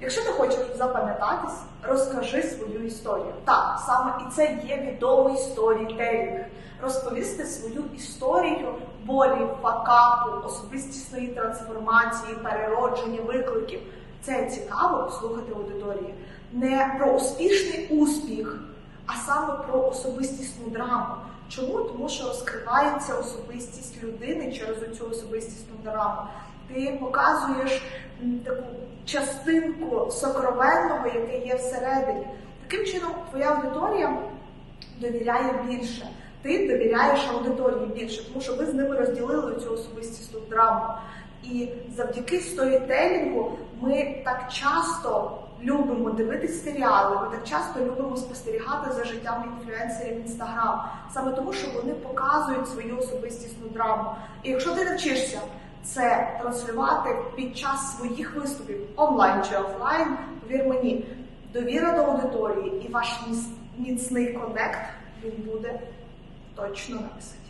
Якщо ти хочеш запам'ятатись, розкажи свою історію. Так, саме і це є відомий сторітелінг. Розповісти свою історію болі, факапу, особистісної трансформації, переродження, викликів. Це цікаво слухати аудиторії. Не про успішний успіх, а саме про особистісну драму. Чому? Тому що розкривається особистість людини через цю особистісну драму. Ти показуєш таку частинку сокровенного, яке є всередині. Таким чином, твоя аудиторія довіряє більше. Ти довіряєш аудиторії більше, тому що ви з ними розділили цю особистісну драму. І завдяки сторітелінгу ми так часто любимо дивитись серіали, ми так часто любимо спостерігати за життям інфлюенсерів Інстаграм, саме тому, що вони показують свою особистісну драму. І якщо ти навчишся це транслювати під час своїх виступів онлайн чи офлайн, повір мені, довіра до аудиторії і ваш міцний коннект він буде точно на висоті.